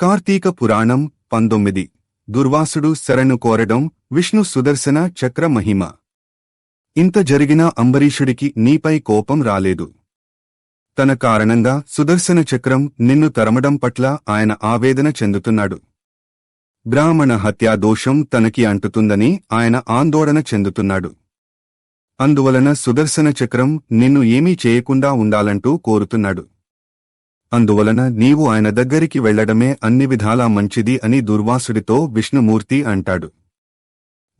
కార్తీక పురాణం పంతొమ్మిది. దుర్వాసుడు శరణు కోరడం విష్ణు సుదర్శన చక్ర మహిమ. ఇంత జరిగినా అంబరీషుడికి నీపై కోపం రాలేదు. తన కారణంగా సుదర్శన చక్రం నిన్ను తరమడం పట్ల ఆయన ఆవేదన చెందుతున్నాడు. బ్రాహ్మణ హత్యా దోషం తనకి అంటుతుందని ఆయన ఆందోళన చెందుతున్నాడు. అందువలన సుదర్శన చక్రం నిన్ను ఏమీ చేయకుండా ఉండాలంటూ కోరుతున్నాడు. అందువలన నీవు ఆయన దగ్గరికి వెళ్ళడమే అన్ని విధాలా మంచిది అని దుర్వాసుడితో విష్ణుమూర్తి అంటాడు.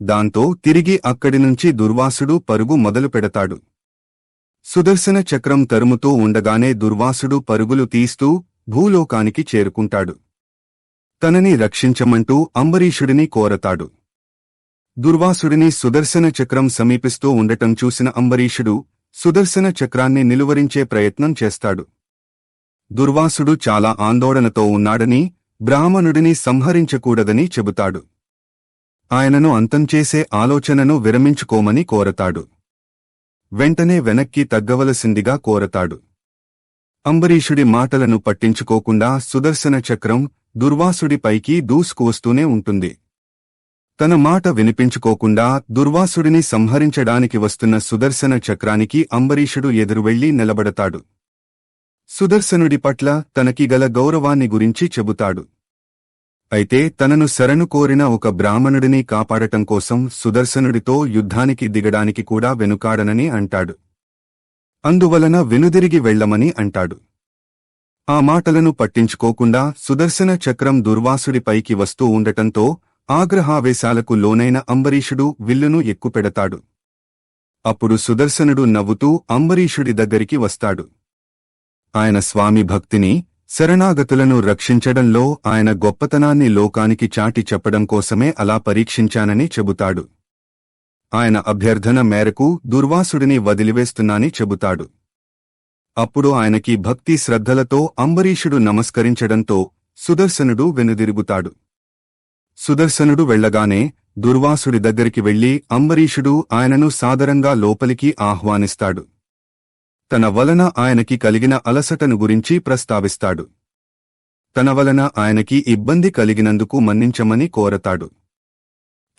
దాంతో తిరిగి అక్కడి నుంచి దుర్వాసుడు పరుగు మొదలు పెడతాడు. సుదర్శన చక్రం తరుముతూ ఉండగానే దుర్వాసుడు పరుగులు తీస్తూ భూలోకానికి చేరుకుంటాడు. తనని రక్షించమంటూ అంబరీషుడిని కోరతాడు. దుర్వాసుడిని సుదర్శన చక్రం సమీపిస్తూ ఉండటం చూసిన అంబరీషుడు సుదర్శన చక్రాన్ని నిలువరించే ప్రయత్నం చేస్తాడు. దుర్వాసుడు చాలా ఆందోళనతో ఉన్నాడని బ్రాహ్మణుడిని సంహరించకూడదని చెబుతాడు. ఆయనను అంతం చేసే ఆలోచనను విరమించుకోమని కోరతాడు. వెంటనే వెనక్కి తగ్గవలసిందిగా కోరతాడు. అంబరీషుడి మాటలను పట్టించుకోకుండా సుదర్శన చక్రం దుర్వాసుడి పైకి దూసుకువస్తూనే ఉంటుంది. తన మాట వినిపించుకోకుండా దుర్వాసుడిని సంహరించడానికి వస్తున్న సుదర్శన చక్రానికి అంబరీషుడు ఎదురువెళ్ళి నిలబడతాడు. సుదర్శనుడి పట్ల తనకి గల గౌరవాన్ని గురించి చెబుతాడు. అయితే తనను శరణు కోరిన ఒక బ్రాహ్మణుడిని కాపాడటం కోసం సుదర్శనుడితో యుద్ధానికి దిగడానికి కూడా వెనుకాడనని అంటాడు. అందువలన వెనుదిరిగి వెళ్ళమని అంటాడు. ఆ మాటలను పట్టించుకోకుండా సుదర్శన చక్రం దుర్వాసుడిపైకి వస్తూ ఉండటంతో ఆగ్రహావేశాలకు లోనైన అంబరీషుడు విల్లును ఎక్కుపెడతాడు. అప్పుడు సుదర్శనుడు నవ్వుతూ అంబరీషుడి దగ్గరికి వస్తాడు. ఆయన స్వామి భక్తిని శరణాగతులను రక్షించడంలో ఆయన గొప్పతనాన్ని లోకానికి చాటి చెప్పడం కోసమే అలా పరీక్షించానని చెబుతాడు. ఆయన అభ్యర్థన మేరకు దుర్వాసుడిని వదిలివేస్తున్నాని చెబుతాడు. అప్పుడు ఆయనకి భక్తి శ్రద్ధలతో అంబరీషుడు నమస్కరించడంతో సుదర్శనుడు వెనుదిరుగుతాడు. సుదర్శనుడు వెళ్ళగానే దుర్వాసుడి దగ్గరికి వెళ్ళి అంబరీషుడు ఆయనను సాదరంగా లోపలికి ఆహ్వానిస్తాడు. తన వలన ఆయనకి కలిగిన అలసటను గురించి ప్రస్తావిస్తాడు. తన వలన ఆయనకి ఇబ్బంది కలిగినందుకు మన్నించమని కోరతాడు.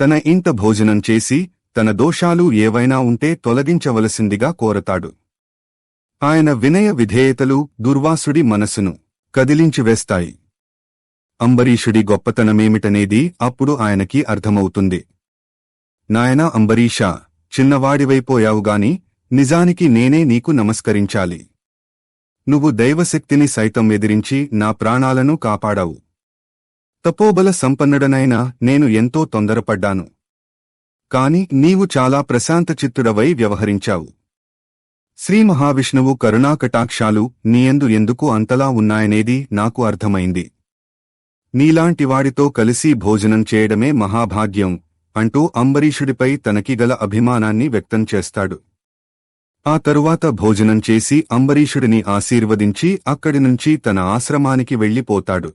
తన ఇంత భోజనం చేసి తన దోషాలు ఏవైనా ఉంటే తొలగించవలసిందిగా కోరతాడు. ఆయన వినయ విధేయతలు దుర్వాసుడి మనసును కదిలించివేస్తాయి అంబరీషుడి గొప్పతనమేమిటనేది అప్పుడు ఆయనకి అర్థమవుతుంది. నాయనా అంబరీషా చిన్నవాడివైపోయావుగాని నిజానికి నేనే నీకు నమస్కరించాలి. నువ్వు దైవశక్తిని సైతం ఎదిరించి నా ప్రాణాలను కాపాడావు. తపోబల సంపన్నుడనైనా నేను ఎంతో తొందరపడ్డాను. కాని నీవు చాలా ప్రశాంతచిత్తుడవై వ్యవహరించావు. శ్రీ మహావిష్ణువు కరుణాకటాక్షాలు నీయందు ఎందుకు అంతలా ఉన్నాయనేది నాకు అర్థమైంది. నీలాంటివాడితో కలిసి భోజనం చేయడమే మహాభాగ్యం అంటూ అంబరీషుడిపై తనకి గల అభిమానాన్ని వ్యక్తం చేస్తాడు. ఆ తరువాత భోజనం చేసి అంబరీషుడిని ఆశీర్వదించి అక్కడి నుంచి తన ఆశ్రమానికి వెళ్ళిపోతాడు